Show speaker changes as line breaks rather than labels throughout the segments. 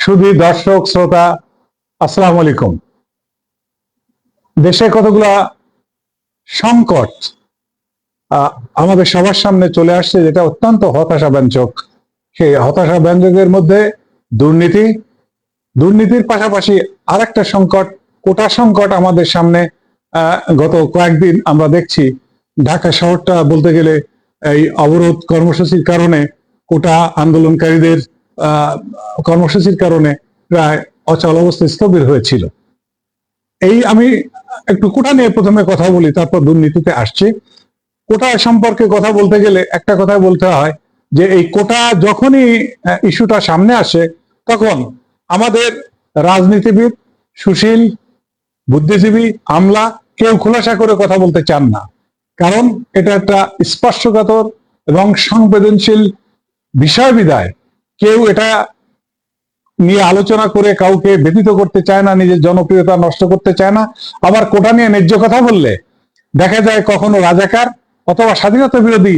শুধু দর্শক, শ্রোতা, আসসালামু আলাইকুম। দেশে কতগুলা সংকট আমাদের সবার সামনে চলে আসছে যেটা অত্যন্ত হতাশাব্যঞ্জক। সেই হতাশাব্যঞ্জকের মধ্যে দুর্নীতি, দুর্নীতির পাশাপাশি আরেকটা সংকট, কোটা সংকট আমাদের সামনে গত কয়েকদিন আমরা দেখছি। ঢাকা শহরটা বলতে গেলে এই অবরোধ কর্মসূচির কারণে কোটা আন্দোলনকারীদের কর্মসূচির কারণে প্রায় অচল অবস্থায় স্থবির হয়েছিল। এই আমি একটু কোটা নিয়ে প্রথমে কথা বলি, তারপর দুর্নীতিতে আসছি। কোটা সম্পর্কে কথা বলতে গেলে একটা কথা বলতে হয় যে, এই কোটা যখনই ইস্যুটা সামনে আসে, তখন আমাদের রাজনীতিবিদ, সুশীল, বুদ্ধিজীবী, আমলা কেউ খোলাসা করে কথা বলতে চান না। কারণ এটা একটা স্পর্শকাতর এবং সংবেদনশীল বিষয় বিদায় কেউ এটা নিয়ে আলোচনা করে কাউকে ব্যতীত করতে চায় না, নিজের জনপ্রিয়তা নষ্ট করতে চায় না। আবার কোটা নিয়ে ন্যায্য কথা বললে দেখা যায় কখনো রাজাকার অথবা স্বাধীনতা বিরোধী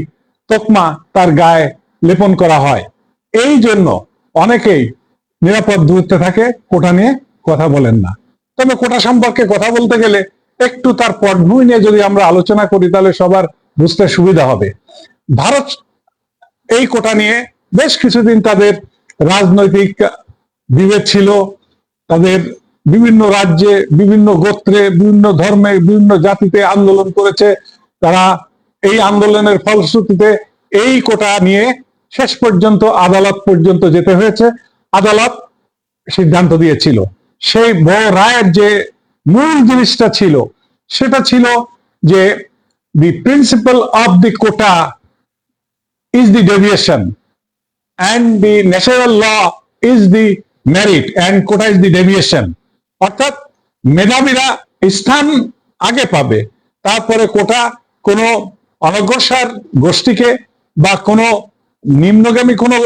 তোকমা তার গায়ে লেপন করা হয়। এই জন্য অনেকেই নিরাপদ দূরত্বে থাকে, কোটা নিয়ে কথা বলেন না। তবে কোটা সম্পর্কে কথা বলতে গেলে একটু তার পটভূমি নিয়ে যদি আমরা আলোচনা করি, তাহলে সবার বুঝতে সুবিধা হবে। ভারত এই কোটা নিয়ে বেশ কিছুদিন তাদের রাজনৈতিক বিভেদ ছিল। তাদের বিভিন্ন রাজ্যে, বিভিন্ন গোত্রে, বিভিন্ন ধর্মে, বিভিন্ন জাতিতে আন্দোলন করেছে। তারা এই আন্দোলনের ফলশ্রুতিতে এই কোটা নিয়ে শেষ পর্যন্ত, আদালত পর্যন্ত যেতে হয়েছে। আদালত সিদ্ধান্ত দিয়েছিল। সেই বড় রায়ের যে মূল জিনিসটা ছিল, সেটা ছিল যে the principal of the quota is the deviation. And the natural law is the merit and quota is the deviation. অর্থাৎ মেধাবীরা স্থান আগে পাবে। তারপরে কোটা কোনো অনগ্রসর গোষ্ঠীকে বা কোনো নিম্নগামী কোনো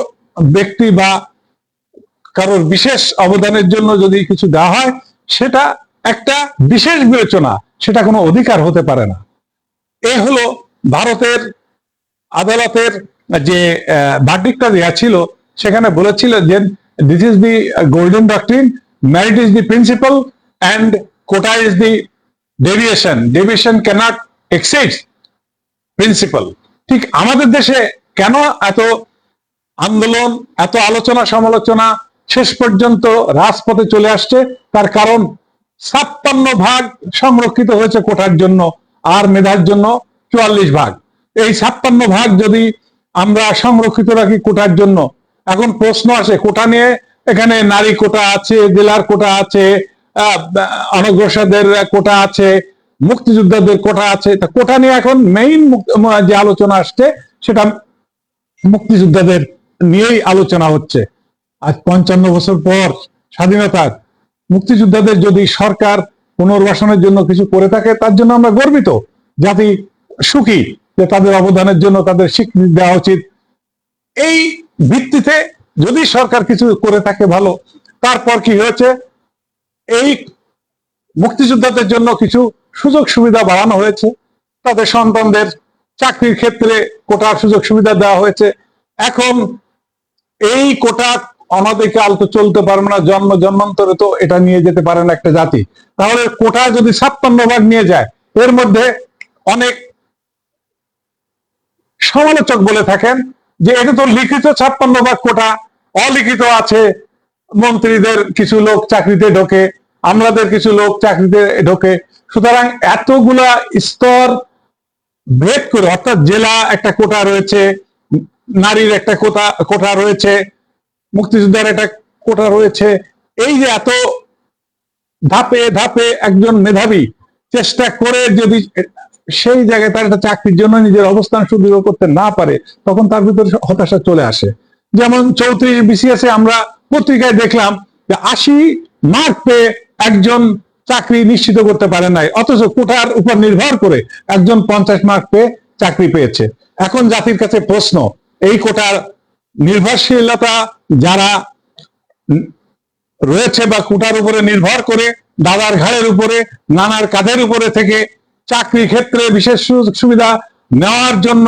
ব্যক্তি বা কারোর বিশেষ অবদানের জন্য যদি কিছু দেওয়া হয়, সেটা একটা বিশেষ বিবেচনা, সেটা কোনো অধিকার হতে পারে না। এ হলো ভারতের আদালতের যে ভার্ডিকটা দেওয়া ছিল, সেখানে বলেছিল যে this is the golden doctrine merit is the principal and quota is the deviation deviation cannot exceed principal ঠিক আমাদের দেশে কেন এত আন্দোলন, এত আলোচনা সমালোচনা শেষ পর্যন্ত রাজপথে চলে আসছে? তার কারণ ছাপ্পান্ন ভাগ সংরক্ষিত হয়েছে কোটার জন্য আর মেধার জন্য চুয়াল্লিশ ভাগ। এই ছাপ্পান্ন ভাগ যদি আমরা সংরক্ষিত রাখি কোটার জন্য। এখন প্রশ্ন আসে কোটা নিয়ে এখানে নারী কোটা আছে জেলার কোটা আছে আহ, অনগ্রসরদের কোটা আছে মুক্তিযোদ্ধাদের কোটা আছে। তা কোটা নিয়ে এখন মেইন যে আলোচনা আসছে সেটা মুক্তিযোদ্ধাদের নিয়েই আলোচনা হচ্ছে। আজ পঞ্চান্ন বছর পর স্বাধীনতার মুক্তিযোদ্ধাদের যদি সরকার পুনর্বাসনের জন্য কিছু করে থাকে তার জন্য আমরা গর্বিত। জাতি সুখী। যে তাদের অবদানের জন্য তাদের স্বীকৃতি দেওয়া উচিত। এই ভিত্তিতে যদি সরকার কিছু করে থাকে ভালো, তারপর কি হয়েছে? এই মুক্তিযোদ্ধাদের জন্য কিছু সুযোগ সুবিধা বাড়ানো হয়েছে। তাদের সন্তানদের চাকরির ক্ষেত্রে কোটার সুযোগ সুবিধা দেওয়া হয়েছে। এখন এই কোটা অনাদিকাল তো চলতে পারবে না, জন্ম জন্মান্তরে তো এটা নিয়ে যেতে পারে না একটা জাতি। তাহলে কোটা যদি ছাপ্পান্ন ভাগ নিয়ে যায়, এর মধ্যে অনেক সমালোচক বলে থাকেন যে এটা তো লিখিত ছাপ্পান্ন ভাগ কোটা, অলিখিত আছে। মন্ত্রীদের কিছু লোক চাকরিতে ঢোকে, আমলাদের কিছু লোক চাকরিতে ঢোকে। সুতরাং এতগুলা স্তর ভেদ করে, অর্থাৎ জেলা একটা কোটা রয়েছে, নারীর একটা কোটা কোটা রয়েছে, মুক্তিযোদ্ধার একটা কোটা রয়েছে। এই যে এত ধাপে ধাপে একজন মেধাবী চেষ্টা করে যদি সেই জায়গায় তার একটা চাকরির জন্য নিজের অবস্থান সুদৃঢ় করতে না পারে, তখন তার ভিতরে হতাশা চলে আসে। যেমন চৌত্রিশ বিসিএস এ আমরা পত্রিকায় দেখলাম যে আশি মার্ক পেয়ে একজন চাকরি নিশ্চিত করতে পারে নাই, অথচ কোটার উপর নির্ভর করে একজন পঞ্চাশ মার্ক পেয়ে চাকরি পেয়েছে। এখন জাতির কাছে প্রশ্ন, এই কোটার নির্ভরশীলতা যারা রয়েছে বা কোটার উপরে নির্ভর করে, দাদার ঘাড়ের উপরে, নানার কাঁধের উপরে থেকে চাকরি ক্ষেত্রে বিশেষ সুযোগ সুবিধা নেওয়ার জন্য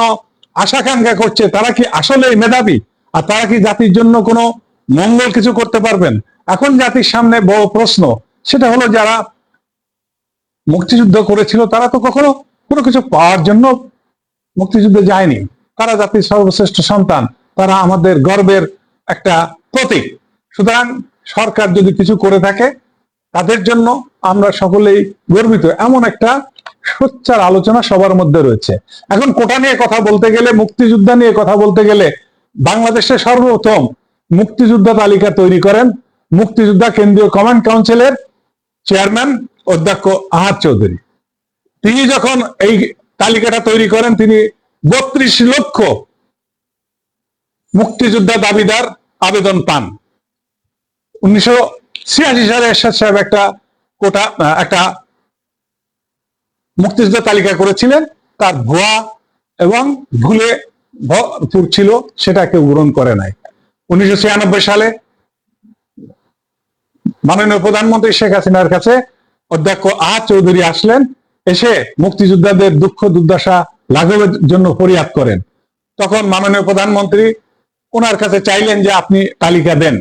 আশাকাঙ্ক্ষা করছে, তারা কি আসলেই মেধাবী? আর তারা কি জাতির জন্য কোনো মঙ্গল কিছু করতে পারবেন? এখন জাতির সামনে বড় প্রশ্ন, সেটা হলো যারা মুক্তিযুদ্ধ করেছিল, তারা তো কখনো কোনো কিছু পাওয়ার জন্য মুক্তিযুদ্ধে যায়নি। তারা জাতির সর্বশ্রেষ্ঠ সন্তান, তারা আমাদের গর্বের একটা প্রতীক। সুতরাং সরকার যদি কিছু করে থাকে, তাদের জন্য আমরা সকলেই গর্বিত। এমন একটা সোচ্চার আলোচনা সবার মধ্যে রয়েছে। এখন কোটা নিয়ে কথা বলতে গেলে, মুক্তিযোদ্ধা নিয়ে কথা বলতে গেলে বাংলাদেশে সর্বপ্রথম মুক্তিযোদ্ধা তালিকা তৈরি করেন মুক্তিযোদ্ধা কেন্দ্রীয় কমান্ড কাউন্সিলের চেয়ারম্যান অধ্যক্ষ আহাদ চৌধুরী। তিনি যখন এই তালিকাটা তৈরি করেন, তিনি বত্রিশ লক্ষ মুক্তিযোদ্ধা দাবিদার আবেদন পান। উনিশশো ছিয়াশি সালে এরশাদ সাহেব একটা কোটা একটা মুক্তিযোদ্ধা তালিকা করেছিলেন, তার ভুয়া এবং ভুলে ছিল সেটা কেউ গ্রহণ করে নাই। উনিশশো ছিয়ানব্বই সালে মাননীয় প্রধানমন্ত্রী শেখ হাসিনার কাছে অধ্যক্ষ আ চৌধুরী আসলেন, এসে মুক্তিযোদ্ধাদের দুঃখ দুর্দশা লাঘবের জন্য ফরিয়াদ করেন। তখন মাননীয় প্রধানমন্ত্রী ওনার কাছে চাইলেন যে আপনি তালিকা দেন।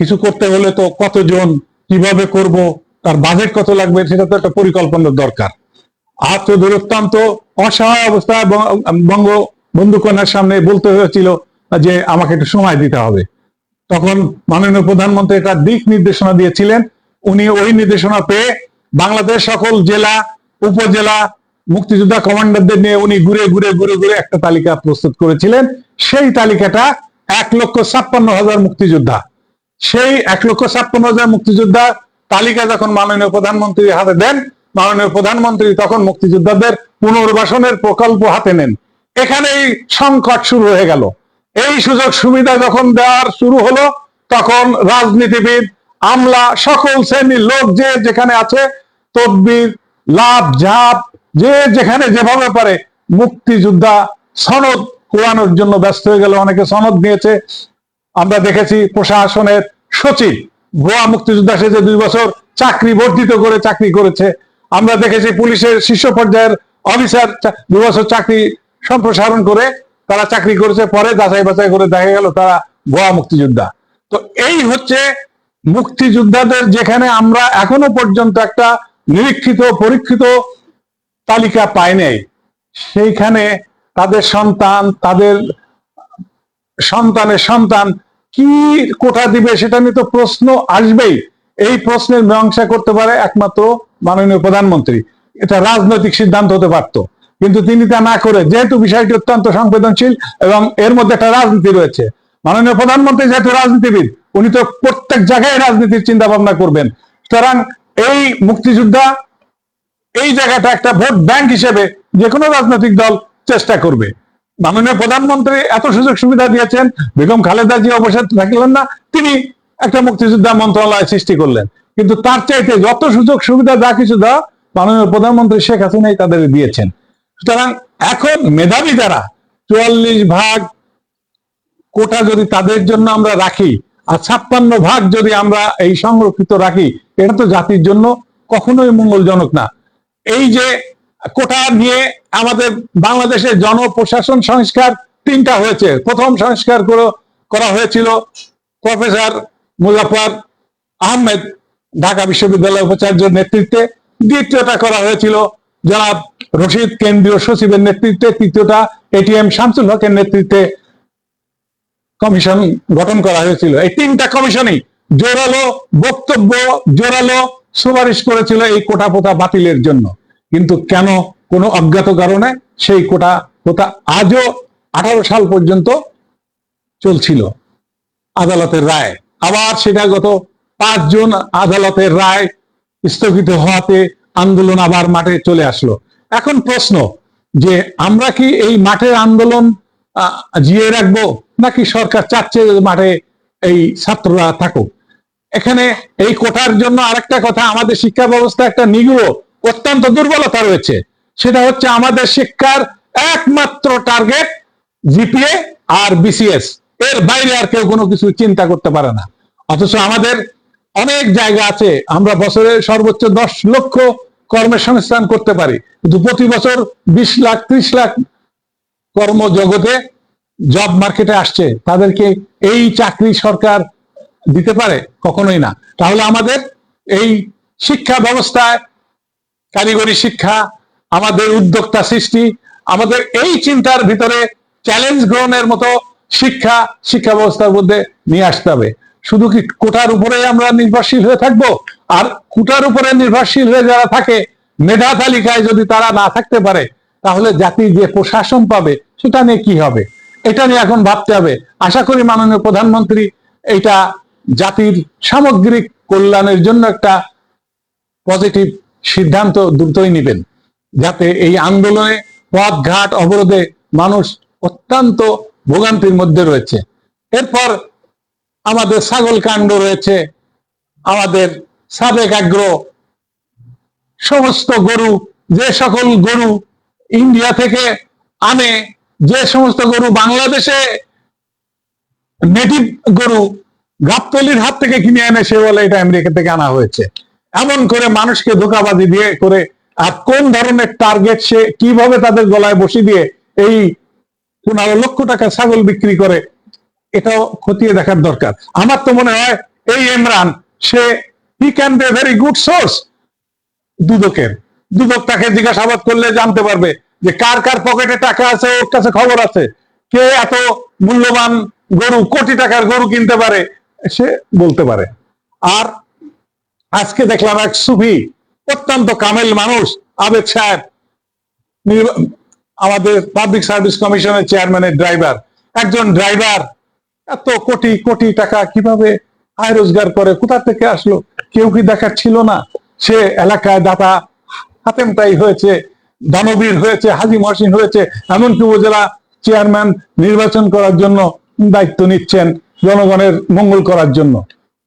কিছু করতে হলে তো কতজন, কীভাবে করব, তার বাজেট কত লাগবে, সেটা তো একটা পরিকল্পনার দরকার। চৌধুরী অত্যন্ত অসহায় অবস্থায় ব- বঙ্গবন্ধু কন্যার সামনে বলতে হয়েছিল যে আমাকে একটু সময় দিতে হবে। তখন মাননীয় প্রধানমন্ত্রী একটা দিক নির্দেশনা দিয়েছিলেন। উনি ওই নির্দেশনা পেয়ে বাংলাদেশ সকল জেলা, উপজেলা মুক্তিযোদ্ধা কমান্ডারদের নিয়ে উনি ঘুরে ঘুরে ঘুরে ঘুরে একটা তালিকা প্রস্তুত করেছিলেন। সেই তালিকাটা এক লক্ষ ছাপ্পান্ন হাজার মুক্তিযোদ্ধা। সেই এক লক্ষ ছাপ্পান্ন হাজার মুক্তিযোদ্ধা তালিকা যখন মাননীয় প্রধানমন্ত্রীর হাতে দেন মাননীয় প্রধানমন্ত্রী তখন মুক্তিযোদ্ধাদের পুনর্বাসনের প্রকল্প হাতে নেন। এখানেই সংকট শুরু হয়ে গেল। এই সুযোগ সুবিধা যখন দেওয়ার শুরু হলো, তখন রাজনীতিবিদ, আমলা, সকল শ্রেণির লোক যে যেখানে আছে, তদবির, লাভ, ঝাপ, যে যেখানে যেভাবে পারে মুক্তিযোদ্ধা সনদ কোরানোর জন্য ব্যস্ত হয়ে গেল। অনেকে সনদ নিয়েছে। আমরা দেখেছি প্রশাসনের সচিব ভুয়া মুক্তিযোদ্ধা সেজে দুই বছর চাকরি বর্ধিত করে চাকরি করেছে আমরা দেখেছি পুলিশের শীর্ষ পর্যায়ের অফিসার দুই বছর চাকরি সম্প্রসারণ করে তারা চাকরি করেছে, পরে যাচাই বাছাই করে দেখা গেল তারা গোয়া মুক্তিযোদ্ধা। তো এই হচ্ছে মুক্তিযোদ্ধাদের যেখানে আমরা এখনও পর্যন্ত একটা নিরীক্ষিত, পরীক্ষিত তালিকা পাই নাই। সেইখানে তাদের সন্তান, তাদের সন্তানের সন্তান কি কোটা দিবে সেটা নিয়ে তো প্রশ্ন আসবেই। এই প্রশ্নের মীমাংসা করতে পারে একমাত্র মাননীয় প্রধানমন্ত্রী, এটা রাজনৈতিক সিদ্ধান্ত হতে পারত। কিন্তু তিনি তা না করে, যেহেতু বিষয়টি অত্যন্ত সংবেদনশীল এবং এর মধ্যে একটা রাজনীতি রয়েছে, মাননীয় প্রধানমন্ত্রী যেহেতু রাজনীতিবিদ, উনি তো প্রত্যেক জায়গায় রাজনীতির চিন্তা ভাবনা করবেন। সুতরাং এই মুক্তিযোদ্ধা, এই জায়গাটা একটা ভোট ব্যাংক হিসেবে যে কোনো রাজনৈতিক দল চেষ্টা করবে। মাননীয় প্রধানমন্ত্রী এত সুযোগ সুবিধা দিয়েছেন, বেগম খালেদা জিয়া বসে থাকলেন না, তিনি একটা মুক্তিযোদ্ধা মন্ত্রণালয় সৃষ্টি করলেন। কিন্তু তার চাইতে যত সুযোগ সুবিধা, যা কিছু দেওয়া মাননীয় প্রধানমন্ত্রী শেখ হাসিনাই তাদের দিয়েছেন। সুতরাং এখন মেধাবী যারা, চুয়াল্লিশ ভাগ কোটা যদি তাদের জন্য আমরা রাখি, আর ছাপ্পান্ন ভাগ যদি আমরা এই সংরক্ষিত রাখি, এটা তো জাতির জন্য কখনোই মঙ্গলজনক না। এই যে কোটা নিয়ে আমাদের বাংলাদেশের জনপ্রশাসন সংস্কার তিনটা হয়েছে। প্রথম সংস্কার করো- করা হয়েছিল প্রফেসর মুজাফর আহমেদ ঢাকা বিশ্ববিদ্যালয় উপাচার্যের নেতৃত্বে দ্বিতীয়টা করা হয়েছিল। জনাব রশিদ কেন্দ্রীয় সচিবের নেতৃত্বে তৃতীয়টা এটিএম শামসুল হকের নেতৃত্বে কমিশন গঠন করা হয়েছিল। এই তিনটা কমিশনই জোরালো বক্তব্য, জোরালো সুপারিশ করেছিল এই কোটা পোতা বাতিলের জন্য। কিন্তু কেন কোনো অজ্ঞাত কারণে সেই কোটা পোতা আজও আঠারো সাল পর্যন্ত চলছিল। আদালতের রায়। আবার সেটা গত পাঁচ জুন আদালতের রায় স্থগিত হওয়াতে আন্দোলন আবার মাঠে চলে আসলো। এখন প্রশ্ন, যে আমরা কি এই মাঠের আন্দোলন জিয়ে রাখব নাকি সরকার চাচ্ছে মাঠে এই ছাত্ররা থাকুক? এখানে এই কোটার জন্য আরেকটা কথা, আমাদের শিক্ষা ব্যবস্থা একটা নিগুড়, অত্যন্ত দুর্বলতা রয়েছে। সেটা হচ্ছে আমাদের শিক্ষার একমাত্র টার্গেট জিপিএ আর বিসিএস। এর বাইরে আর কেউ কোনো কিছু চিন্তা করতে পারে না। অথচ আমাদের অনেক জায়গা আছে, আমরা বছরে সর্বোচ্চ দশ লক্ষ কর্মের সংস্থান করতে পারি। কিন্তু প্রতি বছর বিশ লাখ, ত্রিশ লাখ কর্মজগতে জব মার্কেটে আসছে, তাদেরকে এই চাকরি সরকার দিতে পারে? কখনোই না। তাহলে আমাদের এই শিক্ষা ব্যবস্থায়, কারিগরি শিক্ষা, আমাদের উদ্যোক্তা সৃষ্টি, আমাদের এই চিন্তার ভিতরে চ্যালেঞ্জ গ্রহণের মতো শিক্ষা শিক্ষা ব্যবস্থার মধ্যে নিয়ে আসতে হবে। শুধু কি কোটার উপরে আমরা নির্ভরশীল হয়ে থাকব? আর কোটার উপরে নির্ভরশীল হয়ে যারা থাকে, মেধা তালিকায় যদি তারা না থাকতে পারে, তাহলে জাতি যে প্রশাসন পাবে, সেটা নিয়ে কি হবে? এটা নিয়ে এখন ভাবতে হবে। আশা করি মাননীয় প্রধানমন্ত্রী এটা জাতির সামগ্রিক কল্যাণের জন্য একটা পজিটিভ সিদ্ধান্ত দ্রুতই নেবেন, যাতে এই আন্দোলনে পথ ঘাট অবরোধে মানুষ অত্যন্ত ভোগান্তির মধ্যে রয়েছে। এরপর আমাদের ছাগল কাণ্ড রয়েছে, আমাদের সাবেক আগ্র সমস্ত গরু, যে সকল গরু ইন্ডিয়া থেকে আনে, যে সমস্ত গরু বাংলাদেশে নেটিভ গরু গাবতলির হাত থেকে কিনে আনে সে বলে এটা আমেরিকা থেকে আনা হয়েছে। এমন করে মানুষকে ধোকাবাজি দিয়ে করে আর কোন ধরনের টার্গেট সে কীভাবে তাদের গলায় বসি দিয়ে এই পনেরো লক্ষ টাকা ছাগল বিক্রি করে এটাও খতিয়ে দেখার দরকার। আমার তো মনে হয় এই ইমরান, সে he can be very good source দুদকের। দুদক তাকে জিজ্ঞাসাবাদ করলে জানতে পারবে যে কার কার পকেটে টাকা আছে, ওর কাছে খবর আছে। কে এত মূল্যবান গরু, কোটি টাকার গরু কিনতে পারে, সে বলতে পারে। আর আজকে দেখলাম এক সুফি, অত্যন্ত কামেল মানুষ, আবেদ সাহেব আমাদের পাবলিক সার্ভিস কমিশনের চেয়ারম্যানের ড্রাইভার একজন ড্রাইভার এত কোটি কোটি টাকা কীভাবে আয় রোজগার করে? কোথা থেকে আসলো? কেউ কি দেখার ছিল না? সে এলাকায় দাতা হাতেমটাই হয়েছে, দানবীর হয়েছে, হাজি মহসিন হয়েছে, এমনকি উপজেলা চেয়ারম্যান নির্বাচন করার জন্য দায়িত্ব নিচ্ছেন, জনগণের মঙ্গল করার জন্য।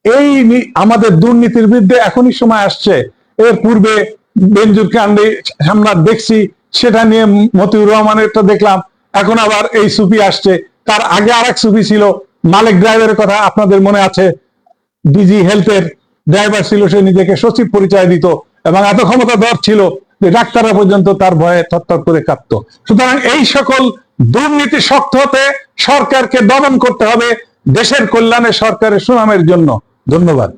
এই আমাদের দুর্নীতির বিরুদ্ধে এখনই সময় আসছে। এর পূর্বে বেঞ্জুর কাণ্ডে আমরা দেখছি, সেটা নিয়ে মতিউর রহমানেরটা দেখলাম। এখন আবার এই সুফি আসছে। তার আগে আরেক সুফি ছিল মালিক ড্রাইভারের কথা আপনাদের মনে আছে? ডিজি হেলথের ড্রাইভার ছিল, সে নিজেকে সচিব পরিচয় দিত এবং এত ক্ষমতা দর ছিল যে ডাক্তাররা পর্যন্ত তার ভয়ে থরথর করে কাঁপত। সুতরাং এই সকল দুর্নীতি শক্ত হতে সরকারকে দমন করতে হবে দেশের কল্যাণে সরকারের সুনামের জন্য। ধন্যবাদ।